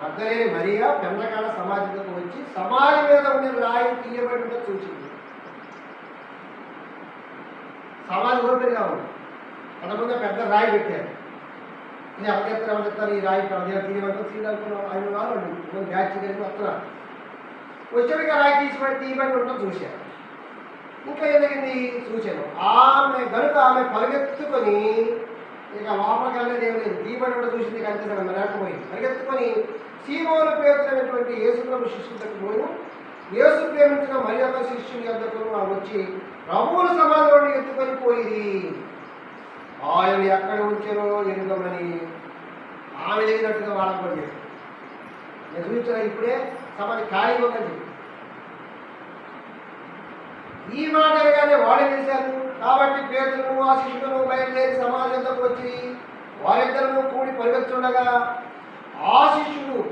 మగ్ధలేని మరియా పెందకాల సమాధిలోకి వచ్చి సమాధి మీద ఉండే రాయి తీయబడినట్టు చూసింది. సమాధి ఓపెన్గా ఉంది. అంతకుముందు పెద్ద రాయి పెట్టారు. ఇది ఎవరు చెప్తారు. ఈ రాయి ఇక్కడ అదే తీయమంటే తీయాలనుకున్నాం ఐదు వాళ్ళు ముందు బ్యాచ్ కలిగి వస్తున్నారు. వచ్చాక రాయి తీసిబడి తీయబడి ఉండటం చూశారు. ఇంకా ఏదైంది చూశాను ఆమె గనుక ఆమె పరిగెత్తుకొని ఇక లోపలికి వెళ్ళేది ఏం లేదు. దీపడి కూడా చూసింది కనిపిస్తాను లేకపోయి పరిగెత్తుకొని సీమోను పేరుతున్నటువంటి యేసుప్రభు శిష్యుల దగ్గర యేసు ప్రేమించిన మర్యాద శిష్యుని యొద్దకు వచ్చి ప్రభువుల సమాధిలోని ఎత్తుకొని పోయి ఆయన ఎక్కడ ఉంచారో ఎరుగమని ఆమె లేనట్టుగా వాళ్ళకు కూడా చేశారు నేను చూపించిన ఇప్పుడే సమాధి ఖాళీ ఉందని ఈ మాట అనగానే వాడే చేశారు? కాబట్టి పేదలను ఆ శిష్యులను బయలుదేరి సమాజంతో వచ్చి వారిద్దరూ కూడి పరిగెత్తుండగా ఆ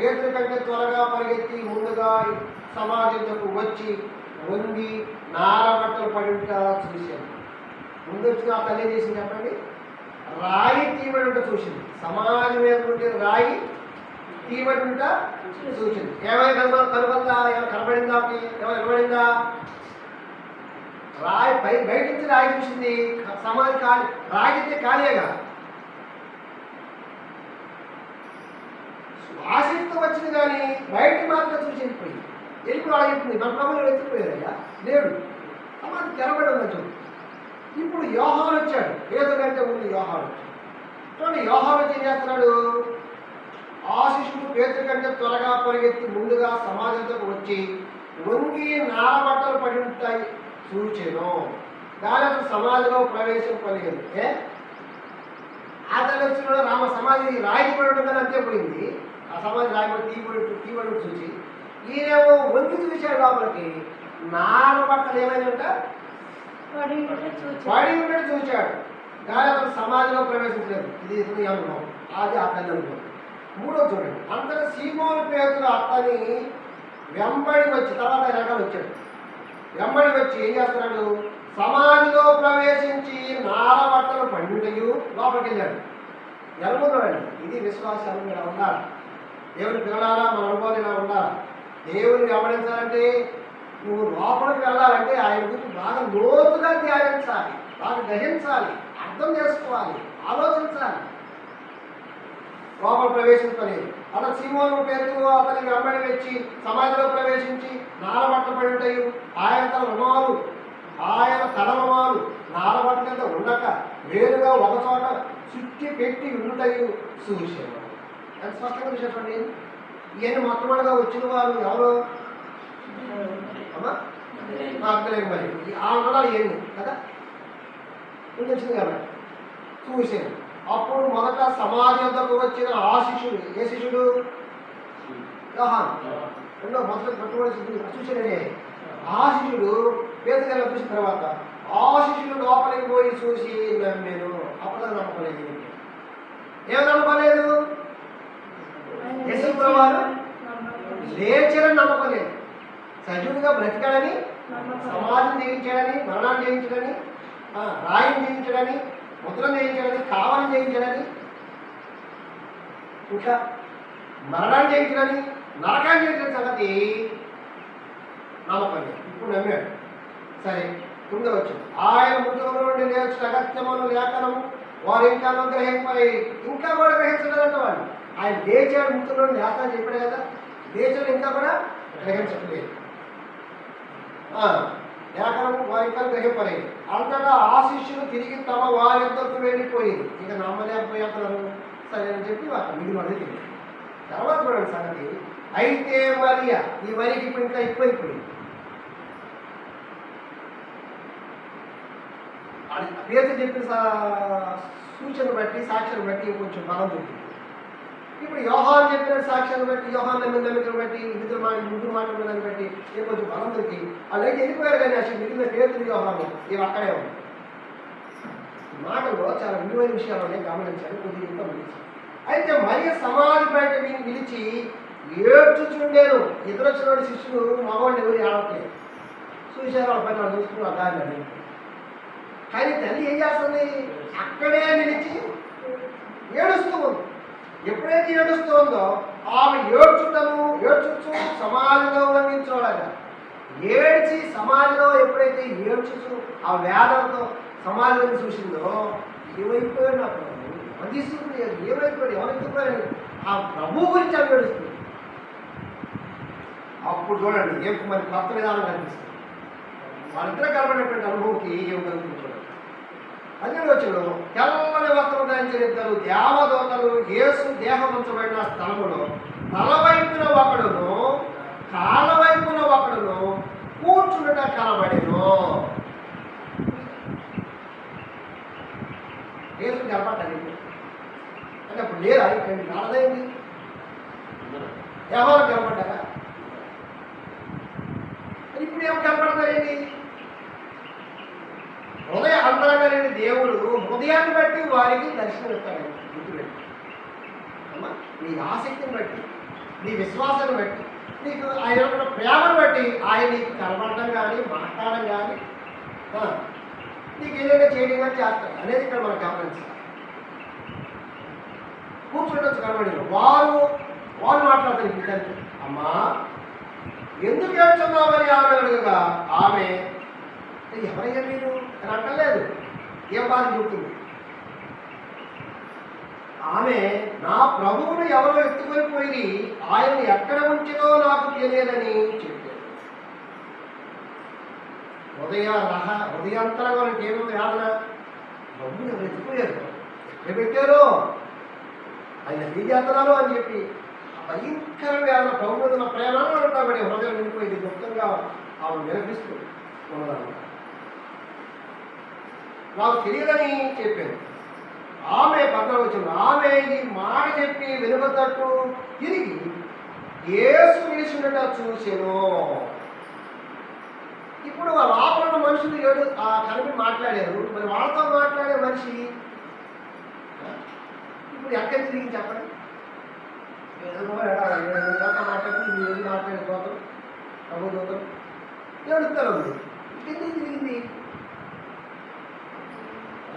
పేదల కంటే త్వరగా పరిగెత్తి ముందుగా సమాజంలోకి వచ్చి వంగి నారబట్టలు పడింట చూశాను ముందు వచ్చిన ఆ తల్లి చేసింది చెప్పండి? రాయి తీయబడి చూసింది. సమాజం మీద ఉండే రాయి తీయబడి ఉంట చూసింది. ఏమైనా కనుమ కనుగొందా ఏమైనా కనబడిందా? ఏమైనా కనబడిందా? రాయి పై బయట నుంచి రాయి చూసింది. సమాధి ఖాళీ రాయి అయితే ఖాళీగా ఆశిస్తూ వచ్చింది కానీ బయట మాత్రం చూసి వెళ్ళిపోయింది. వెళ్ళిపోయి ఆగిపోయింది మన ప్రభుత్వం ఎత్తిపోయారయ్యా లేడు. అమ్మ తెరబడి ఉన్నట్టు ఇప్పుడు యోహాన్ వచ్చాడు. పేదకంటే ముందు యోహాన్ వచ్చాడు. చూడండి యోహాన్ వచ్చి ఏం చేస్తున్నాడు? ఆ శిశువు పేద కంటే త్వరగా పరిగెత్తి ముందుగా సమాజంలోకి వచ్చి వంగి నారబట్టలు పడి ఉంటాయి సూచను దానికి సమాజంలో ప్రవేశం పరిగెత్తే ఏ? అతను రామ సమాధి రాయి పడి ఉంటుందని అంతే పోయింది. ఆ సమాధి రాయి పడి తీయబడి తీయబడి చూసి ఈయనేమో వంగి చూశాడు లోపలికి. నారబట్టలు ఏమైనా ఉంటా పడి ఉన్నట్టు చూశాడు కానీ అతను సమాధిలో ప్రవేశించలేదు. ఇది ఇతని అనుభవం? అది అతని అనుభవం. మూడో చూడండి. అంతట సీమోన్ పేతులు అతని వెంబడి వచ్చి తర్వాత వెనకాల వచ్చాడు. వెంబడి వచ్చి ఏం చేస్తున్నాడు? సమాధిలో ప్రవేశించి నారబట్టలు పండుగయు లోపలికి వెళ్ళాడు. ఎలుగుతున్నాడు ఇది విశ్వాసం ఇలా ఉండాలి దేవుని పిల్లలారా మన అనుభవం ఇలా ఉండాలి. దేవుని గమనించాలంటే నువ్వు లోపలికి వెళ్ళాలంటే ఆయన గురించి బాగా లోతుగా ధ్యానించాలి బాగా గ్రహించాలి అర్థం చేసుకోవాలి ఆలోచించాలి. లోపల ప్రవేశించలేదు అతను సింహం పేరుతో అతని వెంబడి వచ్చి సమాధిలో ప్రవేశించి నారబట్ట పడి ఉంటాయి. ఆయన తన రుమాలు ఆయన తన రుమాలు నారబట్ట కింద ఉండక వేరుగా ఒక చోట చుట్టి పెట్టి ఉండుటయు చూశాను ఎంత స్పష్టంగా చెప్పండి? ఈయన మొట్టమొదటిగా వచ్చిన వారు ఎవరు? అమ్మా? అక్కలేదు మరి. ఆ ఉండాలి ఏంటి కదా? ముందు వచ్చింది కాబట్టి చూశాను అప్పుడు మొదట సమాజంతో వచ్చిన ఆ శిష్యుడు ఏ శిష్యుడు? యోహాన్. రెండో మొదటి పట్టుబడి శిష్యుడు. చూశాడే ఆ శిష్యుడు పేదగల చూసిన తర్వాత ఆ శిష్యుడు లోపలికి పోయి చూసి నమ్మాను. అప్పుడు నమ్మకలేదు ఏం నమ్మకలేదు యేసు ప్రభువారు నమ్మకం లేదు. సజీవుడిగా బ్రతికాడని సమాజం జయించాడని మరణాన్ని జయించడని రాయిని జయించడని ముద్రను జయించడని కావాలని జయించడని ఇంకా మరణాన్ని జయించడని నరకాన్ని జయించిన సంగతి నమ్మకం లేదు. ఇప్పుడు నమ్మాడు. సరే ఉండవచ్చు ఆయన మృతుల నుండి లేచిన అగత్యమును లేఖనము వారు ఇంకా గ్రహింపై ఇంకా కూడా గ్రహించలేదంట వాళ్ళు ఆయన లేచాడు మృతుల నేత లేఖనం చెప్పాడు కదా? లేచాడు ఇంకా కూడా గ్రహించట్లేదు. ఆ, లేఖనము ఇంకా గ్రహింపలేదు. అంతగా ఆ శిష్యులు తిరిగి తమ వారి వెళ్ళిపోయింది. ఇక నమ్మలేకపోతున్నారు సరే అని చెప్పి వీడి మిగిలిన వాళ్ళు తిరిగి తర్వాత చూడండి సంగతి. అయితే మరియా ఈ వరికి ఇప్పుడు ఇంకా ఎక్కువైపోయింది. అది పేరు చెప్పిన సా- సూచన బట్టి సాక్ష్యం బట్టి కొంచెం బలం ఉంటుంది. ఇప్పుడు యోహాన్ చెప్పిన సాక్ష్యాన్ని బట్టి యోహాన్ నమ్మిన నమ్మికను బట్టి విధులు మాట ముందు మాట్లాడిన బట్టి ఏ కొంచెం బలం దొరికి వాళ్ళు అయితే వెళ్ళిపోయారు కానీ అసలు మిగిలిన పేరు యోహాన్ ఇవి అక్కడే ఉంది. మాటల్లో చాలా విలువైన విషయాలు నేను గమనించాను కొద్దిగా ఇంకా ముగించాలి అయితే మరి సమాధి బయట వీని పిలిచి ఏడ్చుచుండేను. ఇతర వచ్చిన శిష్యులు మగవాడిని ఎవరు ఆడట్లేదు చూశారు వాళ్ళ పైన చూసుకున్నారు చూసుకుని ఆ కానీ తల్లి ఏం చేస్తుంది? అక్కడే నిలిచి ఏడుస్తూ ఉంది. ఎప్పుడైతే ఏడుస్తోందో ఆమె ఏడ్చుటను ఏడ్చుచు సమాధిలో వర్ణించోడగా ఏడ్చి సమాధిలో ఎప్పుడైతే ఏడ్చుచు ఆ వేదంతో సమాధిని చూసిందో ఏమైపోయాడు నా ప్రభు? అందిస్తుంది ఏమైపోయాడు? ఎవరైపోయాడు ఆ ప్రభు గురించి ఆమె ఏడుస్తుంది. అప్పుడు చూడండి ఏం మరి కొత్త విధానం కనిపిస్తుంది. వాళ్ళిద్దరు కలబడినటువంటి అనుభవంకి ఏం కలుగుతుంది? చూడండి తెల్లని వస్త్రం ధరించిన ఇద్దరు దేవదూతలు యేసు దేహం ఉంచబడిన స్థలములో తల వైపున ఒకడును కాళ్ళ వైపున ఒకడును కూర్చుండట కనబడిను. యేసు కనపడ్డాడు అంటే అప్పుడు లేదా ఇక్కడ కాలదైంది దేవాలు కనపడ్డారా ఇప్పుడు ఏం కనపడతారేంటి హృదయ లేని దేవుడు హృదయాన్ని బట్టి వారికి దర్శనం ఇస్తాడు అమ్మా నీ ఆసక్తిని బట్టి నీ విశ్వాసాన్ని బట్టి నీకు ఆయన యొక్క ప్రేమను బట్టి ఆయన నీకు కనబడటం కానీ మాట్లాడడం కానీ నీకు ఏదైనా చేయడం కానీ చేస్తాడు. అనేది ఇక్కడ మనం గమనించాలి. కూర్చుండొచ్చు కనబడి వారు వారు మాట్లాడతారు ఇప్పుడు అమ్మా ఎందుకు ఏడ్చున్నామని ఆమె అడుగుగా? ఆమె ఎవరయ్యా మీరు అని ఏం బాధ చెబుతుంది ఆమె నా ప్రభువును ఎవరు ఎత్తుకొని పోయి ఆయన ఎక్కడ ఉంచుదో నాకు తెలియదని చెప్పారు హృదయ రహ హృదయాంతరంగా మనకి ఏముంది వేదన ప్రభువుని ఎవరు ఎత్తుకోలేరు ఎక్కడ పెట్టారు? ఆయన ఏం చేస్తున్నారు అని చెప్పి భయంకర వేదన ప్రభు మీద ఉన్న ప్రేమను హృదయం నిండిపోయింది. గుప్తంగా ఆమె వినిపిస్తూ ఉన్నదన్నమాట నాకు తెలియదని చెప్పాను ఆమె పక్కన వచ్చింది ఆమె ఈ మాట చెప్పి వెనుకతట్టు తిరిగి ఏసు నిలిచినట్టు చూసాను ఇప్పుడు ఆ లోపల మనుషులు ఏడు ఆ కలిపి మాట్లాడారు. మరి వాళ్ళతో మాట్లాడే మనిషి ఇప్పుడు ఎక్కడ తిరిగి చెప్పండి. ఏదో ఎడా- ఏదో దాకా మాట్లాడి మీరు ఎందుకు తిరిగింది?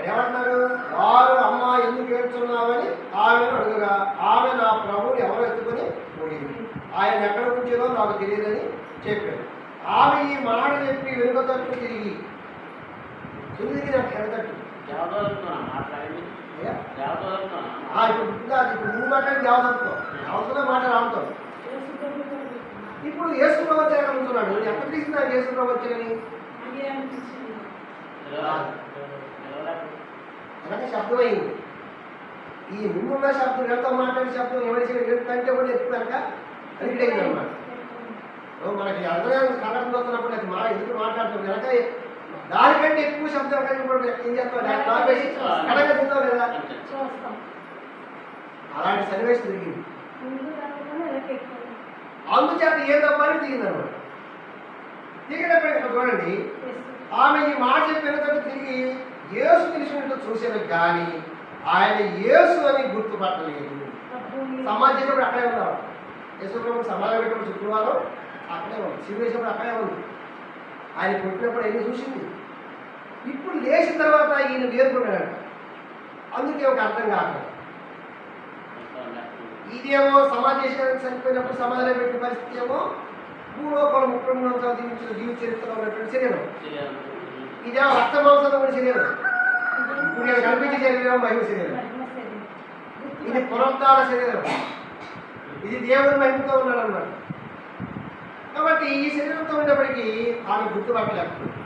ఇక్కడ ఏమంటున్నారు వారు అమ్మ ఎందుకు ఏడ్చున్నామని ఆమెను అడుగుగా. ఆమె నా ప్రభువు ఎవరు ఎత్తుకొని పోయింది ఆయన ఎక్కడ ఉంచేదో నాకు తెలియదని చెప్పాడు. ఆమె ఈ మాట చెప్పి వెనుకతట్టు తిరిగి. తిరిగి అయ్యా ఆ, ఇప్పుడు గుర్తుందా? ఇప్పుడు నువ్వు మాట్లాడి దేవతలో మాట ఇప్పుడు యేసు ఉంటున్నాడు ఎక్కడ తీసుకున్నా యేసు ప్రభు వచ్చాయని అదే అనిపించింది. అలాగే శబ్దం అయింది ఈ ముందున్న శబ్దం వీళ్ళతో మాట్లాడే శబ్దం ఎవరి కంటే కూడా కనుక అడిగిపోయింది అనమాట మనకి అర్థమైన సంఘటన వస్తున్నప్పుడు అది మా ఎందుకు మాట్లాడుతాం కనుక దానికంటే ఎక్కువ శబ్దం కలిగి కూడా ఏం చేస్తాం. నాపేసి కడగా తింటాం లేదా అలాంటి సన్నివేశం జరిగింది ఎక్కువ. అందుచేత ఏ తప్పని దిగింది అనమాట దిగినప్పుడు ఇక్కడ చూడండి ఆమె ఈ మాట చెప్పినట్టు తిరిగి యేసు తెలిసినట్టు చూసేది కానీ ఆయన యేసు అని గుర్తుపట్టలేదు. సమాజం చేసినప్పుడు అక్కడే ఉన్నారు. యేసుప్రభు సమాజం పెట్టినప్పుడు శుక్రవారం అక్కడే ఉంది శివ వేసినప్పుడు అక్కడే ఉంది ఆయన పుట్టినప్పుడు ఎన్ని చూసింది? ఇప్పుడు లేచిన తర్వాత ఈయన వేరుకున్నాడంట అందుకే ఒక అర్థం కాదు ఇదేమో సమాజం చేసిన చనిపోయినప్పుడు సమాధానం పెట్టిన పరిస్థితి ఏమో భూలోకంలో ముప్పై మూడు వందల జీవించిన జీవిత చరిత్రలో ఉన్నటువంటి శరీరం. ఇదేమో రక్త మాంసంలో ఉన్న శరీరం ఇప్పుడు నేను కనిపించే శరీరం మహిమ శరీరం ఇది పునరుద్ధార శరీరం ఇది దేవుని మహిమతో ఉన్నాడు అన్నమాట కాబట్టి ఈ శరీరంతో ఉన్నప్పటికీ ఆమె గుర్తుపట్టలేకపోయింది